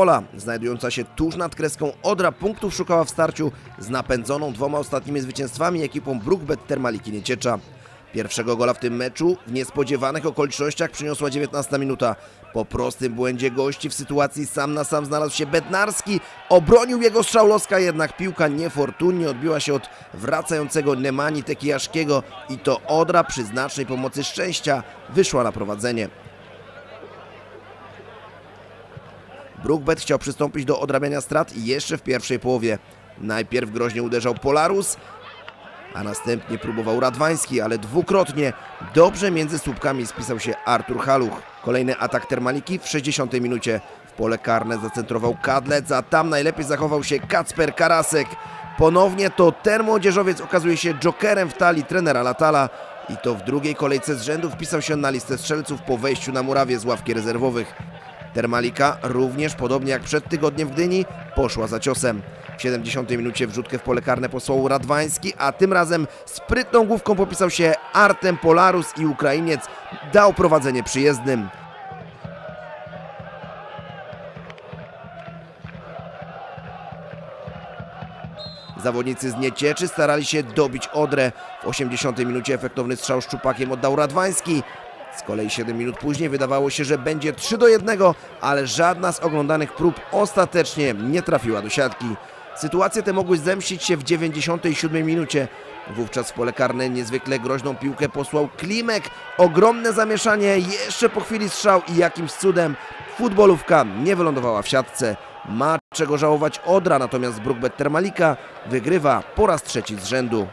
pola. Znajdująca się tuż nad kreską Odra punktów szukała w starciu z napędzoną dwoma ostatnimi zwycięstwami ekipą Brookbet Termaliki Nieciecza. Pierwszego gola w tym meczu w niespodziewanych okolicznościach przyniosła 19 minuta. Po prostym błędzie gości w sytuacji sam na sam znalazł się Bednarski. Obronił jego strzał Loska, jednak piłka niefortunnie odbiła się od wracającego Nemani Tekijaszkiego i to Odra przy znacznej pomocy szczęścia wyszła na prowadzenie. Brookbet chciał przystąpić do odrabiania strat jeszcze w pierwszej połowie. Najpierw groźnie uderzał Polarus, a następnie próbował Radwański, ale dwukrotnie dobrze między słupkami spisał się Artur Haluch. Kolejny atak Termaliki w 60 minucie. W pole karne zacentrował Kadlec, a tam najlepiej zachował się Kacper Karasek. Ponownie to ten młodzieżowiec okazuje się jokerem w talii trenera Latala i to w drugiej kolejce z rzędu wpisał się na listę strzelców po wejściu na murawie z ławki rezerwowych. Termalika również, podobnie jak przed tygodniem w Gdyni, poszła za ciosem. W 70 minucie wrzutkę w pole karne posłał Radwański, a tym razem sprytną główką popisał się Artem Polarus i Ukrainiec dał prowadzenie przyjezdnym. Zawodnicy z Niecieczy starali się dobić Odrę. W 80 minucie efektowny strzał szczupakiem oddał Radwański. Z kolei 7 minut później wydawało się, że będzie 3 do 1, ale żadna z oglądanych prób ostatecznie nie trafiła do siatki. Sytuacje te mogły zemścić się w 97 minucie. Wówczas w pole karne niezwykle groźną piłkę posłał Klimek. Ogromne zamieszanie jeszcze po chwili strzał i jakimś cudem futbolówka nie wylądowała w siatce. Ma czego żałować Odra, natomiast Brookbet Termalika wygrywa po raz trzeci z rzędu.